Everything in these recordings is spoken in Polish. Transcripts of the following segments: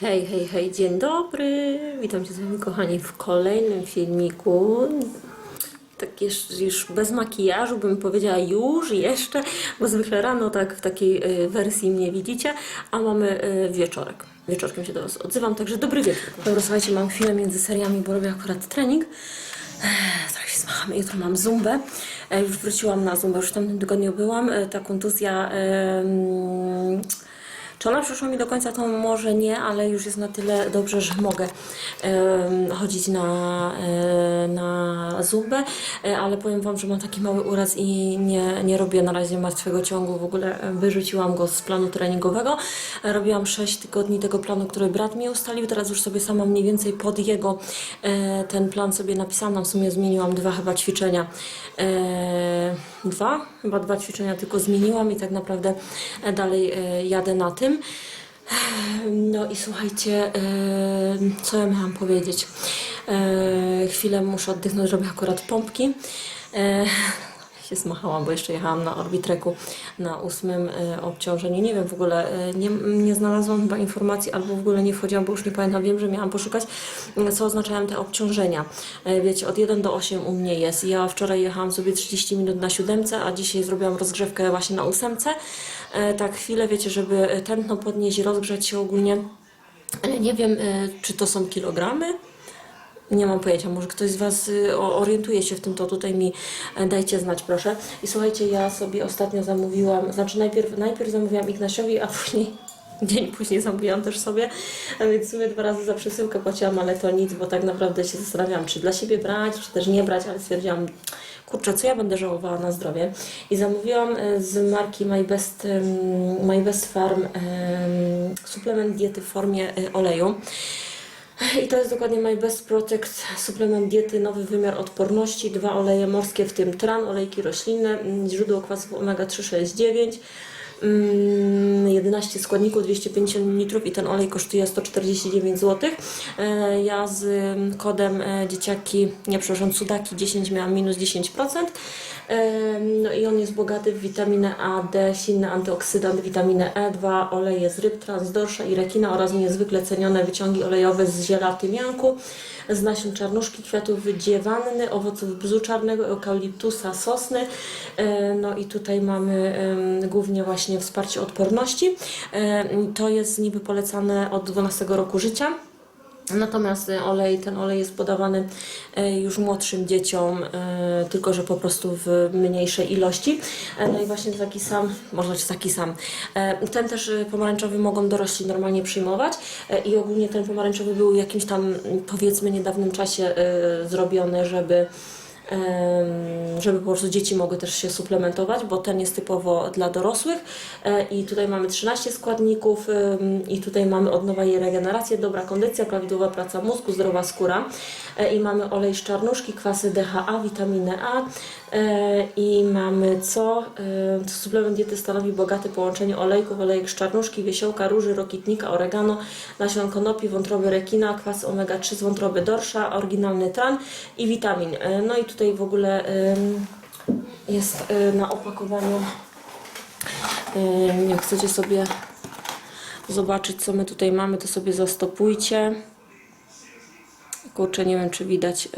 Hej, hej, hej, dzień dobry. Witam Cię z Wami, kochani, w kolejnym filmiku. Tak już, już bez makijażu bym powiedziała już, jeszcze, bo zwykle rano tak w takiej y, wersji mnie widzicie, a mamy y, wieczorek. Wieczorkiem się do Was odzywam, także dobry wieczór. Dobra, słuchajcie, mam chwilę między seriami, bo robię akurat trening. Zaraz się zmachamy, jutro mam zumbę. E, Już wróciłam na zumbę, już w tamtym tygodniu byłam. E, Ta kontuzja... em, czy ona przyszła mi do końca, to może nie, ale już jest na tyle dobrze, że mogę chodzić na, e, na zumbę, e, ale powiem Wam, że mam taki mały uraz i nie, nie robię na razie martwego ciągu, w ogóle e, wyrzuciłam go z planu treningowego. E, Robiłam 6 tygodni tego planu, który brat mi ustalił, teraz już sobie sama mniej więcej pod jego e, ten plan sobie napisałam, tam w sumie zmieniłam dwa chyba ćwiczenia. Dwa? Chyba dwa ćwiczenia tylko zmieniłam i tak naprawdę e, dalej e, jadę na tym. No i słuchajcie, e, co ja miałam powiedzieć? Chwilę muszę oddychnąć, robię akurat pompki. E, się bo jeszcze jechałam na Orbitreku na ósmym e, obciążeniu. Nie wiem w ogóle, e, nie, nie znalazłam chyba informacji, albo w ogóle nie wchodziłam, bo już nie pamiętam. Wiem, że miałam poszukać, m, co oznaczają te obciążenia. E, wiecie, od 1 do 8 u mnie jest. Ja wczoraj jechałam sobie 30 minut na siódemce, a dzisiaj zrobiłam rozgrzewkę właśnie na ósemce. E, tak chwilę, wiecie, żeby tętno podnieść, rozgrzać się ogólnie. Nie wiem, e, czy to są kilogramy, nie mam pojęcia, może ktoś z Was y, orientuje się w tym, to tutaj mi e, dajcie znać, proszę. I słuchajcie, ja sobie ostatnio zamówiłam, znaczy najpierw, najpierw zamówiłam Ignasiowi, a później, dzień później zamówiłam też sobie, więc w sumie dwa razy za przesyłkę płaciłam, ale to nic, bo tak naprawdę się zastanawiałam, czy dla siebie brać, czy też nie brać, ale stwierdziłam, kurczę, co ja będę żałowała na zdrowie. I zamówiłam e, z marki My Best, My Best Farm em, suplement diety w formie e, oleju. I to jest dokładnie My Best Protect, suplement diety, nowy wymiar odporności, dwa oleje morskie, w tym tran, olejki roślinne, mm, źródło kwasów omega-3, 6, 9, mm, 11 składników, 250 ml i ten olej kosztuje 149 zł. E, Ja z kodem e, dzieciaki, nie przepraszam, cudaki 10 miałam minus 10%. No i on jest bogaty w witaminę A, D, silny antyoksydan, witaminę E, dwa oleje z ryb, transdorsza i rekina oraz niezwykle cenione wyciągi olejowe z ziela tymianku, z nasion czarnuszki, kwiatów dziewanny, owoców bzu czarnego, eukaliptusa, sosny. No i tutaj mamy głównie właśnie wsparcie odporności. To jest niby polecane od 12 roku życia. Natomiast e, olej, ten olej jest podawany e, już młodszym dzieciom, e, tylko że po prostu w mniejszej ilości. No i właśnie taki sam, można być taki sam. Ten też pomarańczowy mogą dorośli normalnie przyjmować i ogólnie ten pomarańczowy był w jakimś tam powiedzmy niedawnym czasie zrobiony, żeby żeby po prostu dzieci mogły też się suplementować, bo ten jest typowo dla dorosłych E, i tutaj mamy 13 składników i tutaj mamy odnowa i regenerację, dobra kondycja, prawidłowa praca mózgu, zdrowa skóra E, i mamy olej z czarnuszki, kwasy DHA, witaminę A e, i mamy co? Suplement diety stanowi bogate połączenie olejków, olejek z czarnuszki, wiesiołka, róży, rokitnika, oregano, nasion konopi, wątroby rekina, kwas omega-3 z wątroby dorsza, oryginalny tran i witamin. No i tutaj w ogóle jest e, na opakowaniu Jak chcecie sobie zobaczyć, co my tutaj mamy, to sobie zastopujcie. Kurczę, nie wiem, czy widać.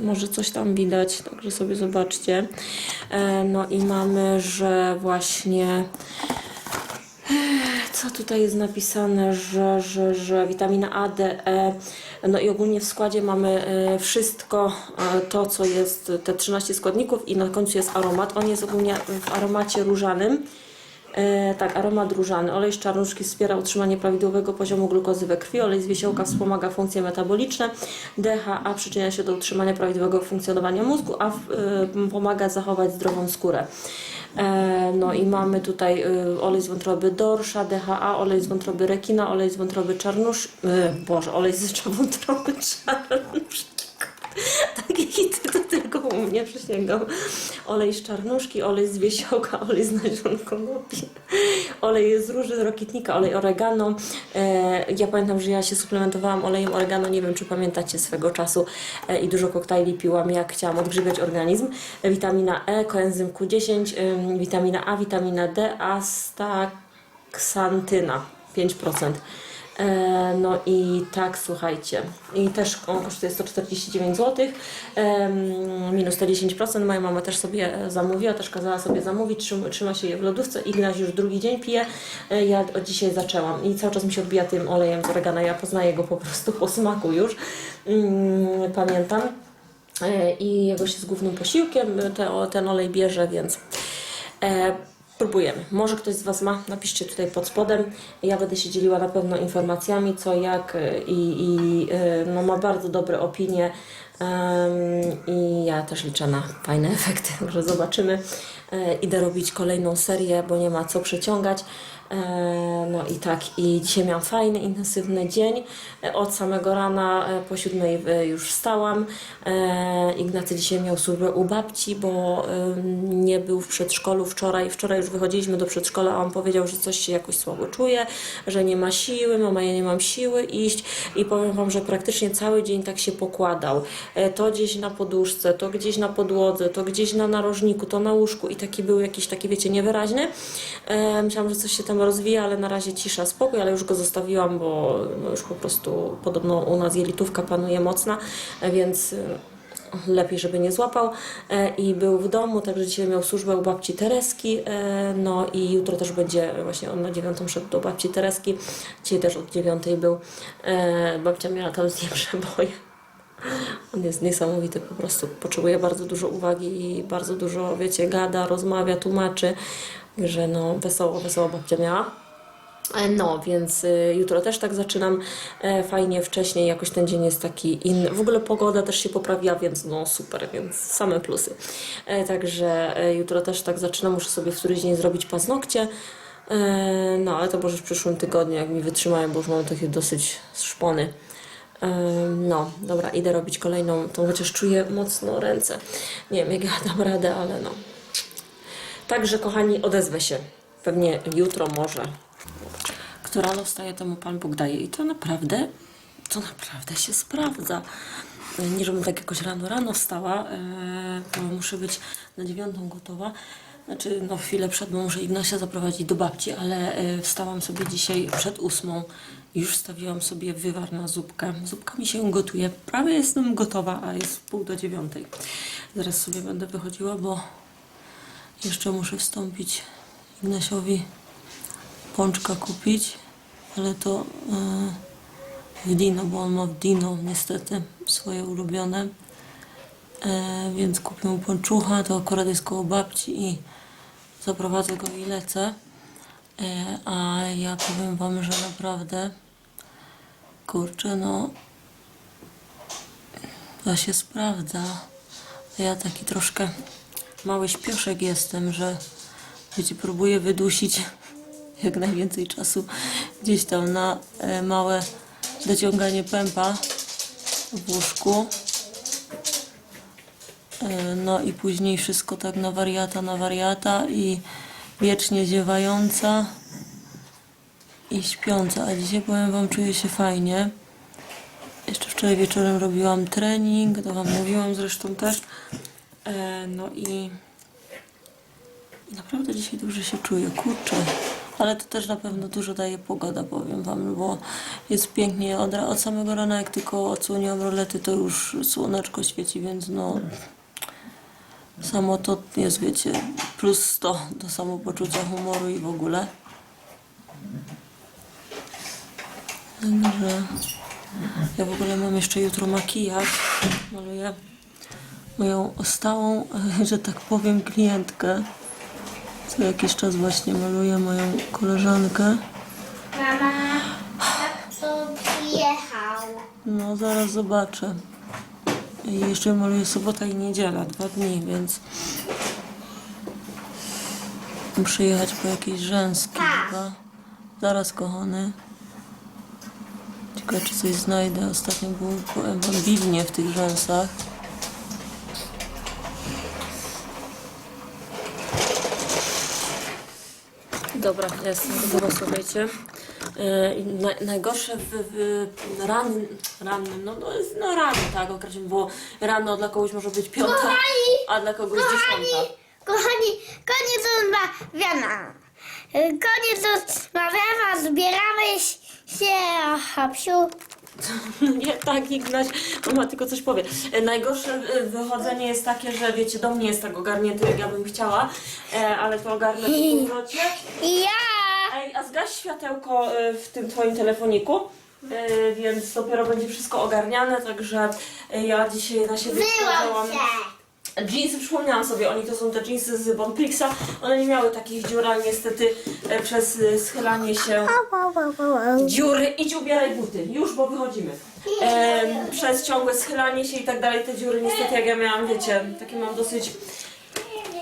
Może coś tam widać, także sobie zobaczcie. E, No i mamy, że właśnie. Co tutaj jest napisane, że, że, że witamina A, D, E, no i ogólnie w składzie mamy e, wszystko e, to, co jest, te 13 składników i na końcu jest aromat. On jest ogólnie w aromacie różanym. E, tak, aromat różany. Olej z czarnuszki wspiera utrzymanie prawidłowego poziomu glukozy we krwi. Olej z wiesiołka wspomaga funkcje metaboliczne. DHA przyczynia się do utrzymania prawidłowego funkcjonowania mózgu, a e, pomaga zachować zdrową skórę. E, No i mamy tutaj y, olej z wątroby dorsza, DHA, olej z wątroby rekina, olej z wątroby czarnusz... y, Boże, olej z wątroby czarnuszki. Takie hity to tylko u mnie przysięgam. Olej z czarnuszki, olej z wiesiołka, olej z nasion konopi, olej z róży, rokitnika, olej oregano. E, ja pamiętam, że ja się suplementowałam olejem oregano, nie wiem czy pamiętacie swego czasu e, i dużo koktajli piłam, jak chciałam odgrzybiać organizm. E, witamina E, koenzym Q10, ym, witamina A, witamina D, astaksantyna 5%. E, no i tak, słuchajcie. I też on kosztuje 149 zł. minus te 10%. Moja mama też sobie zamówiła, też kazała sobie zamówić. Trzyma, się je w lodówce. Ignaś już drugi dzień pije. E, ja od dzisiaj zaczęłam. I cały czas mi się odbija tym olejem z oregana. Ja poznaję go po prostu po smaku już. Mm, pamiętam. E, I jego się z głównym posiłkiem ten olej bierze, więc próbujemy. Może ktoś z Was ma, napiszcie tutaj pod spodem. Ja będę się dzieliła na pewno informacjami, co, jak e, i, i e, no, ma bardzo dobre opinie. em, I ja też liczę na fajne efekty, także zobaczymy. E, idę robić kolejną serię, bo nie ma co przeciągać. E, No i tak, i dzisiaj miałam fajny, intensywny dzień. E, Od samego rana po siódmej już wstałam. Ignacy dzisiaj miał służbę u babci, bo nie był w przedszkolu wczoraj. Wczoraj już wychodziliśmy do przedszkola, a on powiedział, że coś się jakoś słabo czuje, że nie ma siły. Mama, ja nie mam siły iść. I powiem Wam, że praktycznie cały dzień tak się pokładał. To gdzieś na poduszce, to gdzieś na podłodze, to gdzieś na narożniku, to na łóżku i taki był jakiś taki, wiecie, niewyraźny. E, Myślałam, że coś się tam rozwija, ale na razie cisza, spokój, ale już go zostawiłam, bo no już po prostu podobno u nas jelitówka panuje mocna, e, więc e, lepiej, żeby nie złapał e, i był w domu, także dzisiaj miał służbę u babci Tereski, no i jutro też będzie, właśnie on na dziewiątą szedł do babci Tereski, dzisiaj też od dziewiątej był, babcia miała tam z nim przeboje. On jest niesamowity, po prostu potrzebuje bardzo dużo uwagi i bardzo dużo, wiecie, gada, rozmawia, tłumaczy, że no wesoło, wesoło babcia miała. E, No, więc y, jutro też tak zaczynam e, fajnie, wcześniej, jakoś ten dzień jest taki inny. W ogóle pogoda też się poprawia, więc no super, więc same plusy. E, także jutro też tak zaczynam, muszę sobie w któryś dzień zrobić paznokcie. No, ale to może w przyszłym tygodniu, jak mi wytrzymają, bo już mam takie dosyć szpony. No, dobra, idę robić kolejną, tą chociaż czuję mocno ręce. Nie wiem, jak ja dam radę, ale no. Także, kochani, odezwę się. Pewnie jutro może. Kto rano wstaje, temu Pan Bóg daje. I to naprawdę, to naprawdę się sprawdza. Nie, żebym tak jakoś rano, rano wstała, e, bo muszę być na dziewiątą gotowa. Znaczy, no chwilę przed, bo muszę Ignasia zaprowadzić do babci, ale e, wstałam sobie dzisiaj przed ósmą. Już wstawiłam sobie wywar na zupkę. Zupka mi się gotuje. Prawie jestem gotowa, a jest pół do dziewiątej. Zaraz sobie będę wychodziła, bo jeszcze muszę wstąpić Ignasiowi pączka kupić, ale to e, w Dino, bo on ma w Dino niestety swoje ulubione. E, więc kupię mu pączucha, to akurat jest koło babci i zaprowadzę go i lecę. E, a ja powiem wam, że naprawdę kurczę, no to się sprawdza. Ja taki troszkę mały śpioszek jestem, że wiecie, próbuję wydusić jak najwięcej czasu gdzieś tam na e, małe dociąganie pępa w łóżku. E, no i później wszystko tak na wariata, na wariata i wiecznie ziewająca i śpiąca. A dzisiaj powiem Wam, czuję się fajnie. Jeszcze wczoraj wieczorem robiłam trening, to Wam mówiłam zresztą też. E, no i naprawdę dzisiaj dobrze się czuję, kurczę. Ale to też na pewno dużo daje pogoda, powiem Wam, bo jest pięknie od, od samego rana, jak tylko odsłoniłam rolety, to już słoneczko świeci, więc no samo to jest, wiecie, plus 100 do samopoczucia humoru i w ogóle. Także ja w ogóle mam jeszcze jutro makijaż. Maluję moją stałą, że tak powiem, klientkę. Co jakiś czas właśnie maluję moją koleżankę. Mama, jak to przyjechał? No, zaraz zobaczę. I jeszcze maluję sobota i niedziela, dwa dni, więc muszę jechać po jakieś rzęski chyba. Zaraz, kochany. Ciekawe, czy coś znajdę. Ostatnio było biwnie w tych rzęsach. Dobra, jestem gotowa, słuchajcie. E, na, najgorsze w, w rannym, rannym, no, no, jest- no rano, tak, określmy, bo rano dla kogoś może być piąta, a dla kogoś dziesiąta. Kochani, koniec rozmawiania. Koniec rozmawiania, zbieramy się się, hapsiu. Nie, tak, Ignaś, mama tylko coś powie. E, Najgorsze e, wychodzenie jest takie, że wiecie, do mnie jest tak ogarnięty, jak ja bym chciała, e, ale to ogarnę w powrocie. Ja. Ej, a zgaś światełko e, w tym twoim telefoniku, e, więc dopiero będzie wszystko ogarniane, także e, ja dzisiaj na siebie Wyłącz się. Jeansy przypomniałam sobie, oni to są te jeansy z Bonprixa. One nie miały takich dziur, ale niestety e, przez e, schylanie się dziury. Idź ubieraj buty, już, bo wychodzimy. E, przez ciągłe schylanie się i tak dalej, te dziury niestety jak ja miałam, wiecie, takie mam dosyć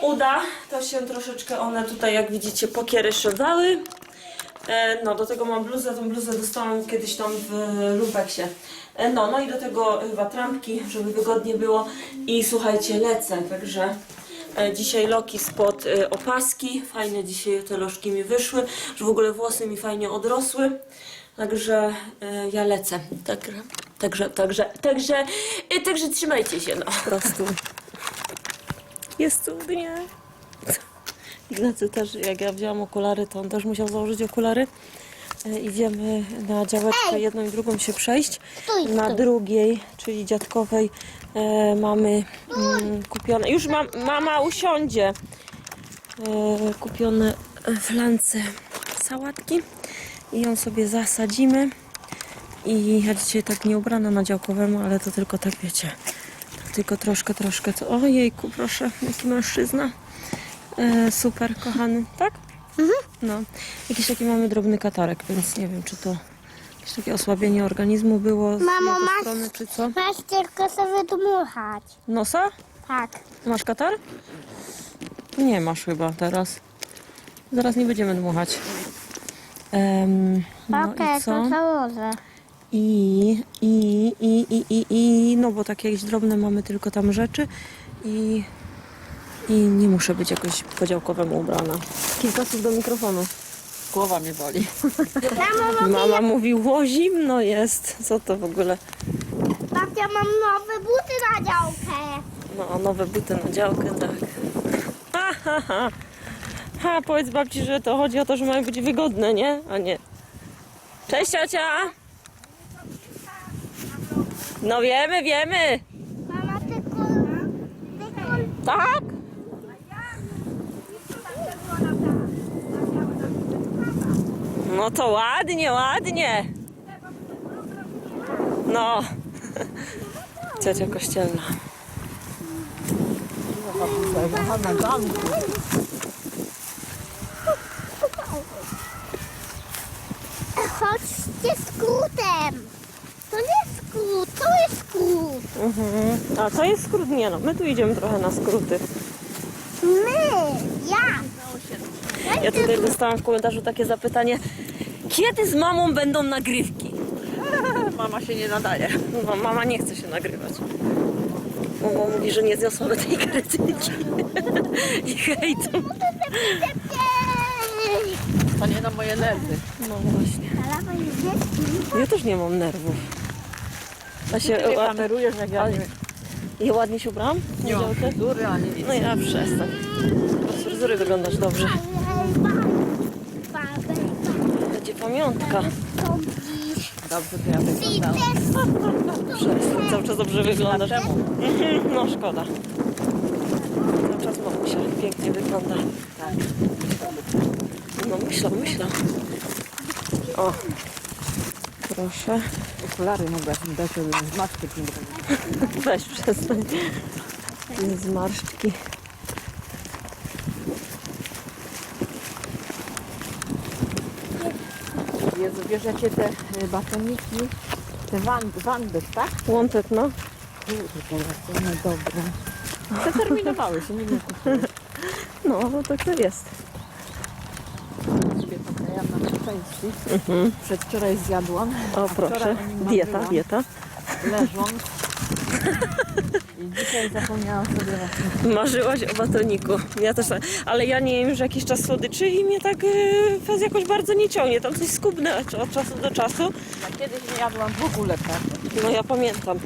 uda, to się troszeczkę one tutaj, jak widzicie, pokieryszywały. E, no, do tego mam bluzę, tą bluzę dostałam kiedyś tam w lumpeksie. E, no, no i do tego chyba trampki, żeby wygodnie było. I słuchajcie, lecę, także e, dzisiaj loki spod e, opaski. Fajne dzisiaj te lożki mi wyszły, że w ogóle włosy mi fajnie odrosły. Także ja lecę. Także, także, także, także, także trzymajcie się, no. Po prostu. Jest cudnie. Ignacy też, jak ja wzięłam okulary, to on też musiał założyć okulary. E, Idziemy na działeczkę jedną i drugą się przejść. Na drugiej, czyli dziadkowej, e, mamy mm, kupione. Już mam, mama usiądzie. E, kupione w lance sałatki i ją sobie zasadzimy. I ja dzisiaj tak nie ubrana na działkowemu, ale to tylko tak wiecie. Tak tylko troszkę, troszkę. To, ojejku, proszę, jaki mężczyzna. E, super, kochany, tak? No, jakiś taki mamy drobny katarek, więc nie wiem, czy to jakieś takie osłabienie organizmu było z Mamo, jego masz- strony, czy co? Masz tylko sobie dmuchać. Nosa? Tak. Masz katar? Nie masz chyba teraz. Zaraz nie będziemy dmuchać. Em, no Okej, i co? to założę. I, i, i, i, i, i, no bo takie jakieś drobne mamy tylko tam rzeczy i, i nie muszę być jakoś podziałkowemu ubrana. Kilka słów do mikrofonu. Głowa mnie boli. Mama mówi, ło zimno jest. Co to w ogóle? babcia, mam nowe buty na działkę. No, nowe buty na działkę, tak. Ha, ha, ha. Ha, powiedz babci, że to chodzi o to, że mają być wygodne, nie? A nie. Cześć, ciocia! No wiemy, wiemy! Mama, tylko... tylko... Tak? No to ładnie, ładnie. No. Ciocia kościelna. Chodźcie skrótem. To nie skrót, to jest skrót. Mhm. A to jest skrót? Nie no, my tu idziemy trochę na skróty. My. Ja tutaj dostałam w komentarzu takie zapytanie, kiedy z mamą będą nagrywki? Mama się nie nadaje. No, mama nie chce się nagrywać. Mama mówi, że nie zniosłaby tej krytyki i hejtu. Ej, To nie na moje nerwy. No właśnie. Ja też nie mam nerwów. A się, Ty a, kamerujesz jak ja nie, ja ładnie się ubrałam? nie mam Działkę? fryzury ani nic. No ja przestań. Bez fryzury wyglądasz dobrze. Będzie pamiątka. Dobrze, to ja wyglądałam. Przestań. Cały czas dobrze wyglądasz. Czemu? No szkoda. Cały czas mamusia pięknie wygląda. Tak. No myślę, myślę. O. Proszę. Okulary mi dać, żeby z maczki nie było. Weź przestań. Zmarszczki. Jakie te y, batoniki, te wand, wandy, tak? Łątek, no. Kurde, teraz to niedobre. Przeterminowały się, nie wiem. No, no tak to jest. Sobie poklejam na trzy części. Przedwczoraj zjadłam. O, proszę. Dieta, dieta. Leżąc. Dzisiaj zapomniałam sobie właśnie. Marzyłaś o batoniku. Ja też. Ale ja nie jem już jakiś czas słodyczy i mnie tak yy, fez jakoś bardzo nie ciągnie. Tam coś skubnę od czasu do czasu. Ja kiedyś nie jadłam w ogóle tak. No ja pamiętam.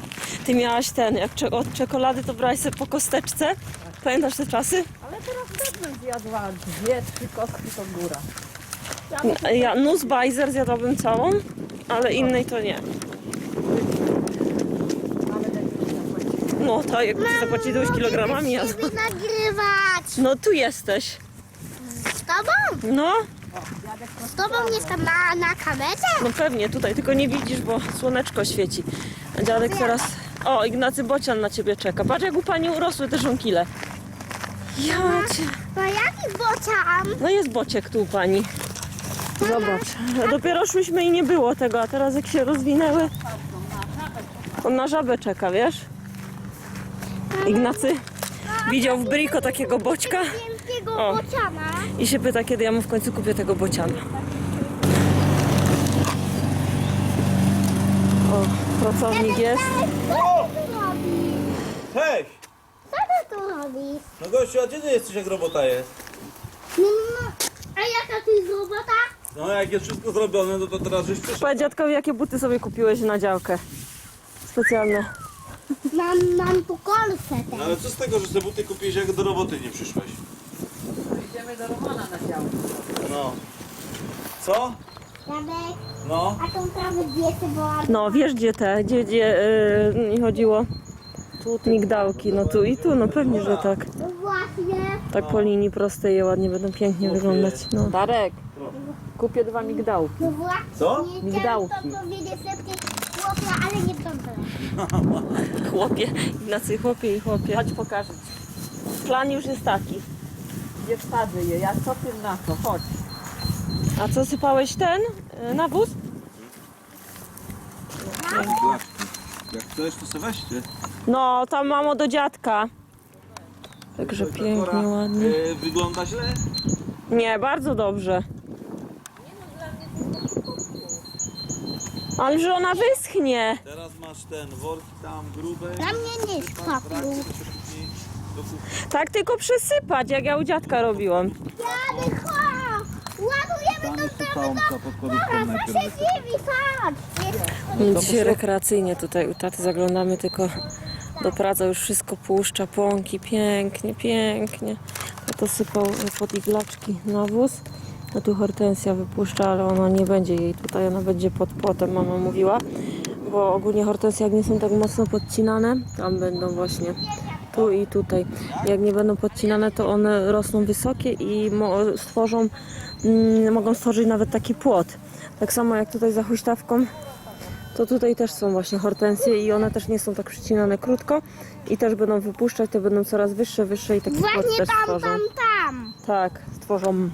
Ty miałaś ten, jak cze- od czekolady to brałaś sobie po kosteczce. Pamiętasz te czasy? Ale teraz też bym zjadła dwie, trzy kostki to góra. Ja Nussbeiser zjadłabym całą. ale innej to nie. No to jak ty zapłaciłeś kilogramami, ja... Ciebie nagrywać. No tu jesteś. Z tobą? No, Z tobą jestem na, na kamerze? no pewnie tutaj, tylko nie widzisz, bo słoneczko świeci. A dziadek teraz... O, Ignacy Bocian na ciebie czeka. Patrz jak u pani urosły te żonkile. Ja cię... To jaki bocian? No jest bociek tu u pani. Zobacz. Dopiero szłyśmy i nie było tego, a teraz jak się rozwinęły. On na żabę czeka, wiesz? Ignacy widział w Briko takiego Wielkiego O. bociana. i się pyta, kiedy ja mu w końcu kupię tego bociana. O, pracownik jest. Co ty tu robisz? Cześć! Co ty tu robisz? No gościu, a gdzie ty jesteś jak robota jest? No, no. A jaka ty jest robota? No jak jest wszystko zrobione, no to teraz żeś przyszedł. Powiedz dziadkowi, jakie buty sobie kupiłeś na działkę. Specjalne. Mam, mam tu kolce No też. ale co z tego, że te buty kupiłeś jak do roboty nie przyszłeś? Idziemy do Romana na działkę. No. Co? No. a tą trawę wiecie, bo... No, wiesz gdzie te, gdzie, gdzie yy, mi chodziło? Migdałki, no tu i tu, no pewnie, że tak. No właśnie. Tak po linii prostej je ładnie będą pięknie wyglądać. No. Darek, kupię dwa migdałki. No właśnie. Co? Nie Migdałki. chciałam to powiedzieć lepiej chłopia, ale nie dobrze. Chłopie, Ignacy, chłopie i chłopie. Chodź pokażę ci. Plan już jest taki. Gdzie wsadzę je? Ja co na to? Chodź. A co sypałeś ten yy, nawóz? Jak chcesz, to sobie weźcie. No, tam mamo do dziadka. Także pięknie, ładnie. Yy, wygląda źle? Nie, bardzo dobrze. Ale że ona wyschnie. Teraz masz ten worki tam grube. Dla mnie nie jest Wracaj, papier. to się później do kuchni. Tak tylko przesypać, jak ja u dziadka robiłam. Jadę, chodź! Ładujemy tą trawę do... pod Dobra, co się dziwi! Jest- Dzisiaj rekreacyjnie tutaj u taty zaglądamy, tylko do pracy już wszystko puszcza, pąki, pięknie, pięknie. To sypał pod iglaczki nawóz. A tu hortensja wypuszcza, ale ona nie będzie jej tutaj, ona będzie pod płotem, mama mówiła. Bo ogólnie hortensje jak nie są tak mocno podcinane, tam będą właśnie tu i tutaj. Jak nie będą podcinane, to one rosną wysokie i stworzą, mm, mogą stworzyć nawet taki płot. Tak samo jak tutaj za huśtawką to tutaj też są właśnie hortensje i one też nie są tak przycinane krótko i też będą wypuszczać, te będą coraz wyższe, wyższe i taki płot Właśnie też tam, stworzą. tam, tam. Tak, stworzą.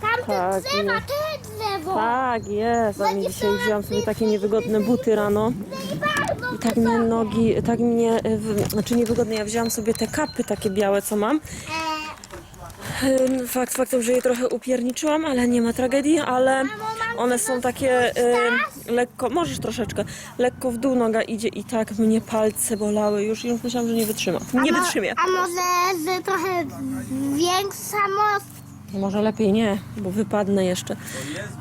Tam te Tak, drzewa, jest. te drzewo. Tak, jest. A mi dzisiaj wzięłam sobie takie niewygodne buty rano. I bardzo I tak mnie nogi, tak mnie, e, znaczy niewygodne, ja wzięłam sobie te kapy takie białe, co mam. Fakt faktem, że je trochę upierniczyłam, ale nie ma tragedii, ale one są takie ym, lekko, możesz troszeczkę, lekko w dół noga idzie i tak mnie palce bolały już i już myślałam, że nie wytrzyma. Nie wytrzymie. A może z trochę większa moc? Może lepiej nie, bo wypadnę jeszcze.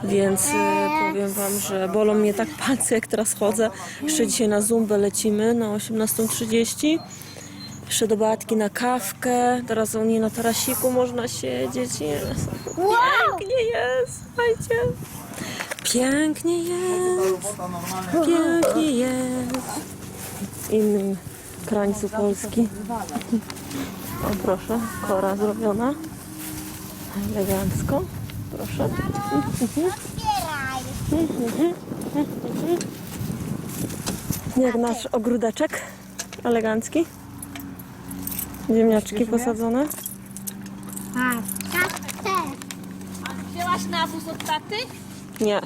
Więc y, powiem wam, że bolą mnie tak palce, jak teraz chodzę. Jeszcze dzisiaj na Zumbę lecimy na 18.30. Jeszcze do Beatki na kawkę. Teraz u niej na tarasiku można siedzieć. Jest. Pięknie jest, słuchajcie. Pięknie jest, pięknie jest. W innym krańcu Polski. O proszę, kora zrobiona. Elegancko. Proszę. Otwieraj. Jak nasz ogródeczek elegancki. Ziemniaczki posadzone. Tak, tak. Wzięłaś nawóz od taty? Nie.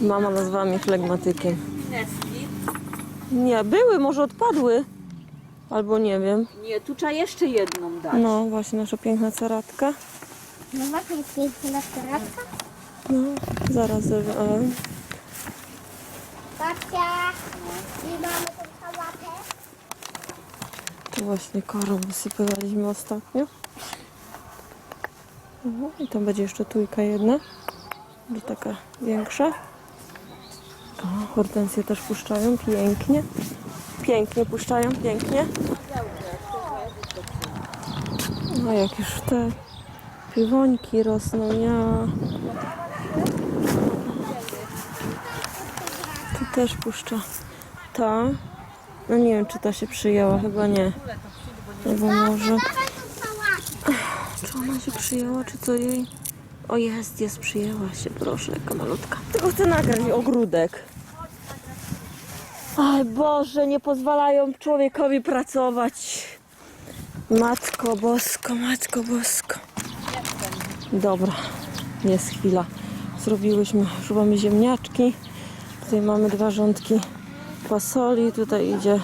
Mama nazwała mnie flegmatykiem. Nie, były, może odpadły. Albo nie wiem. Nie, tu trzeba jeszcze jedną dać. No właśnie, nasza piękna ceratka. No właśnie, jest piękna nastolatka. No, zaraz zerwę. Babcia. I mamy tą sałatę. Tu właśnie korą wysypywaliśmy ostatnio. Mhm, I tam będzie jeszcze tujka jedna. Będzie taka większa. O, hortensje też puszczają pięknie. Pięknie puszczają, pięknie. No jak już te piwońki rosną, ja... Tu też puszcza. Ta. No nie wiem, czy ta się przyjęła, chyba nie. Albo może... Czy ona się przyjęła, czy co jej... O jest, jest, przyjęła się, proszę, jaka malutka. Tylko chcę nagrać ogródek. Aj Boże, nie pozwalają człowiekowi pracować. Matko Bosko, Matko Bosko. Dobra, jest chwila. Zrobiłyśmy, szubamy ziemniaczki. Tutaj mamy dwa rządki fasoli. Tutaj idzie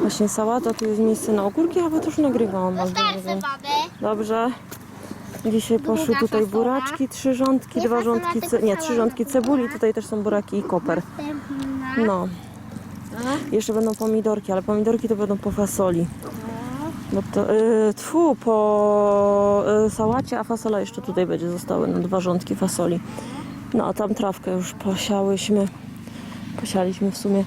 właśnie sałata. Tu jest miejsce na ogórki, a ja to już nagrywałam. ale baby. Dobrze. Dzisiaj poszły tutaj buraczki, trzy rządki, dwa rządki, ce- nie, trzy rządki cebuli, tutaj też są buraki i koper. No. Jeszcze będą pomidorki, ale pomidorki to będą po fasoli. Bo to, y, tfu, po y, sałacie, a fasola jeszcze tutaj będzie zostały, no dwa rządki fasoli. No a tam trawkę już posiałyśmy, posialiśmy w sumie.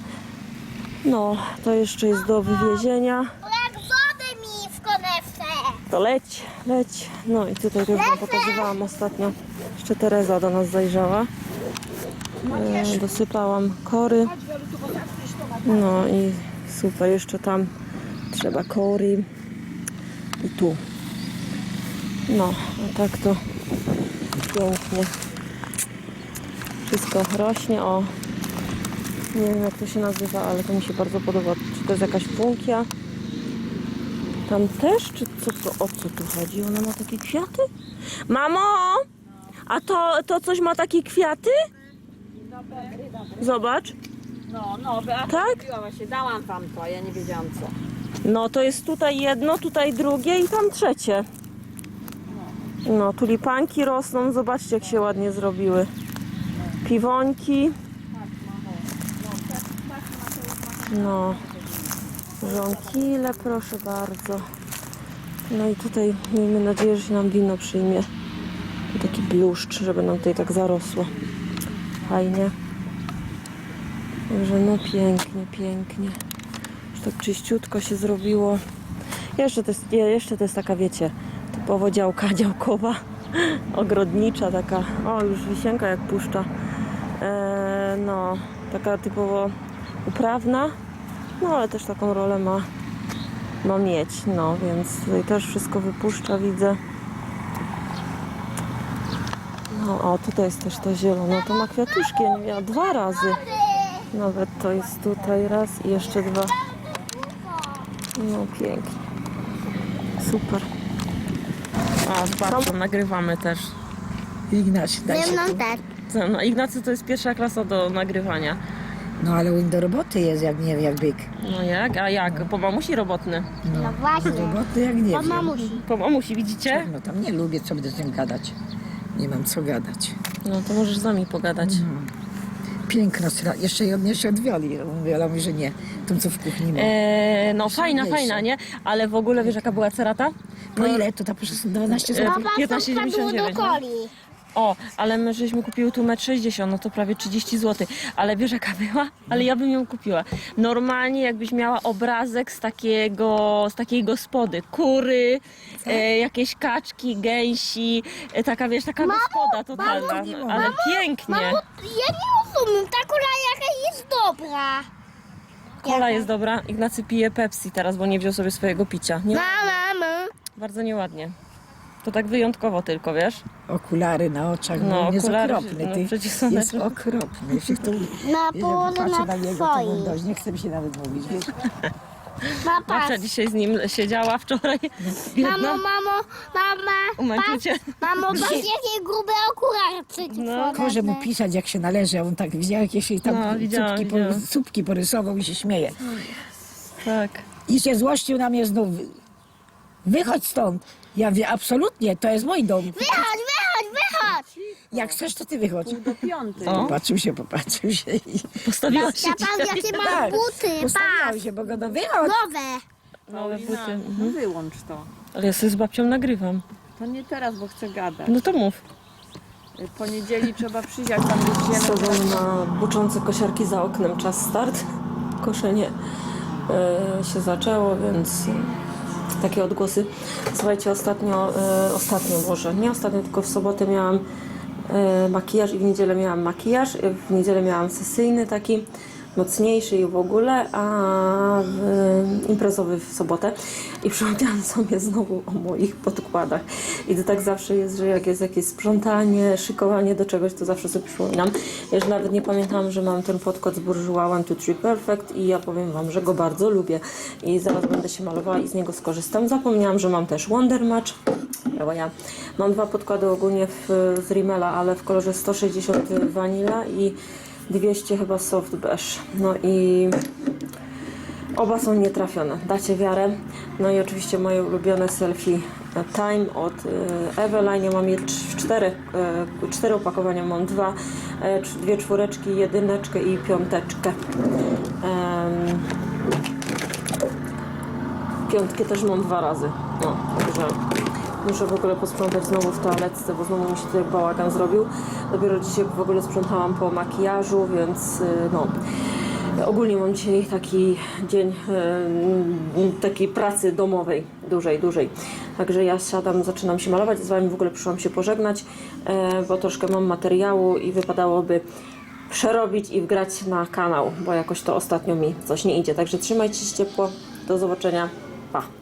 No, to jeszcze jest do wywiezienia. Brak wody mi w konewce. To leć, leć. No i tutaj też wam pokazywałam ostatnio. Jeszcze Teresa do nas zajrzała. E, dosypałam kory. No i super, jeszcze tam trzeba kory. I tu. No, a tak to pięknie. Wszystko rośnie, o. Nie wiem jak to się nazywa, ale to mi się bardzo podoba. Czy to jest jakaś funkia? Tam też? Czy co to, o co tu chodzi? Ona ma takie kwiaty? Mamo! A to, to coś ma takie kwiaty? Zobacz. No, no, Beata Tak? mówiła właśnie, dałam wam to, ja nie wiedziałam co. No to jest tutaj jedno, tutaj drugie i tam trzecie. No, tulipanki rosną, zobaczcie jak się ładnie zrobiły. Piwońki. No, żonkile, proszę bardzo. No i tutaj miejmy nadzieję, że się nam wino przyjmie. Taki bluszcz, żeby nam tutaj tak zarosło. Fajnie. Także no pięknie, pięknie. Już tak czyściutko się zrobiło. Jeszcze to jest, jeszcze to jest taka, wiecie, typowo działka działkowa, ogrodnicza taka. O, już wisienka jak puszcza. E, no, taka typowo uprawna. No, ale też taką rolę ma, ma mieć. No, więc tutaj też wszystko wypuszcza, widzę. No, o, tutaj jest też to zielone. To ma kwiatuszki, ja dwa razy. Nawet to jest tutaj raz i jeszcze dwa. No pięknie. Super. O, z babcią nagrywamy też. Ignacy, daj Ze się mną tu. też. Co, No, Ignacy to jest pierwsza klasa do nagrywania. No ale on do roboty jest jak nie jak byk. No jak? A jak? Po mamusi robotny. No właśnie. Do roboty jak nie Bo wiem. mamusi. Po mamusi, widzicie? No tam nie lubię, co będę z nim gadać. Nie mam co gadać. No to możesz z nami pogadać. Piękna sra. Jeszcze ją jeszcze od Wioli. Wiola mówi, że nie. Tą, co w kuchni ma. Eee, no fajna, fajna, nie? Ale w ogóle wiesz jaka była cerata? No ile to ta proszę 12 E, zł? Baba 15,99, wpadło do no. coli. O, ale my żeśmy kupiły tu 1,60 m, no to prawie 30 zł. Ale wiesz jaka była? Ale ja bym ją kupiła. Normalnie jakbyś miała obrazek z takiego, z takiej gospody. Kury, e, jakieś kaczki, gęsi, e, taka wiesz, taka gospoda totalna. nie No, ale pięknie. Mamo, ja nie rozumiem. Ta kola jaka jest dobra. Kola jest dobra. Ignacy pije Pepsi teraz, bo nie wziął sobie swojego picia. Nie, Mama, bardzo nieładnie. To tak wyjątkowo tylko, wiesz? Okulary na oczach. No, No, on jest okulary, okropny. no, Ty. przeciwsłoneczne. Jest okropny. Jeśli to, na położę patrzę na na niego, to dość. Nie chcę mi się nawet mówić. Wiesz? Ma Babcia patrz. dzisiaj z nim siedziała wczoraj. Mamo, Biedna. mamo, mama. Umęczył cię? Mamo, patrz jakie grube okulary przeciwsłoneczne. Koże mu pisać jak się należy, a on tak widział jakieś tam No, widziałam, cupki, widziałam. Po, cupki porysował i się śmieje. Tak. I się złościł na mnie znów. Wychodź stąd. Ja mówię, absolutnie, to jest mój dom. Wychodź, wychodź, wychodź. Jak chcesz, to ty wychodź. Do piąty. O, Popatrzył się, popatrzył się i postawiła się Ja patrz jakie mam Tak, buty. postawiał Patrz. się, bo go no wychodź. Nowe. nowe buty. No wyłącz to. Ale ja sobie z babcią nagrywam. To nie teraz, bo chcę gadać. No to mów. W poniedzieli trzeba przyjść, jak tam już Sezon na buczące kosiarki za oknem. Czas start. Koszenie e, się zaczęło, więc takie odgłosy. Słuchajcie, ostatnio, e, ostatnio może, nie ostatnio, tylko w sobotę miałam e, makijaż i w niedzielę miałam makijaż, w niedzielę miałam sesyjny taki mocniejszy i w ogóle, a w, imprezowy w sobotę. I przypomniałam sobie znowu o moich podkładach. I to tak zawsze jest, że jak jest jakieś sprzątanie, szykowanie do czegoś, to zawsze sobie przypominam. Ja już nawet nie pamiętam, że mam ten podkład z Bourjois 1, 2, 3 Perfect i ja powiem Wam, że go bardzo lubię. I zaraz będę się malowała i z niego skorzystam. Zapomniałam, że mam też Wonder Match, bo ja. Mam dwa podkłady ogólnie w, z Rimmela, ale w kolorze 160 Vanilla i 200 chyba Soft Beige. No i oba są nietrafione, dacie wiarę. No i oczywiście moje ulubione selfie e, Time od e, Eveline. Ja mam je cz- w czterech, e, cztery opakowania, mam dwa, dwie czwóreczki, jedyneczkę i piąteczkę. Piątkę też mam dwa razy. No, także muszę w ogóle posprzątać znowu w toaletce, bo znowu mi się tutaj bałagan zrobił. Dopiero dzisiaj w ogóle sprzątałam po makijażu, więc y, no. Ogólnie mam dzisiaj taki dzień y, takiej pracy domowej, dużej, dużej. Także ja siadam, zaczynam się malować. Z Wami w ogóle przyszłam się pożegnać, e, bo troszkę mam materiału i wypadałoby przerobić i wgrać na kanał, bo jakoś to ostatnio mi coś nie idzie. Także trzymajcie się ciepło. Do zobaczenia. Pa.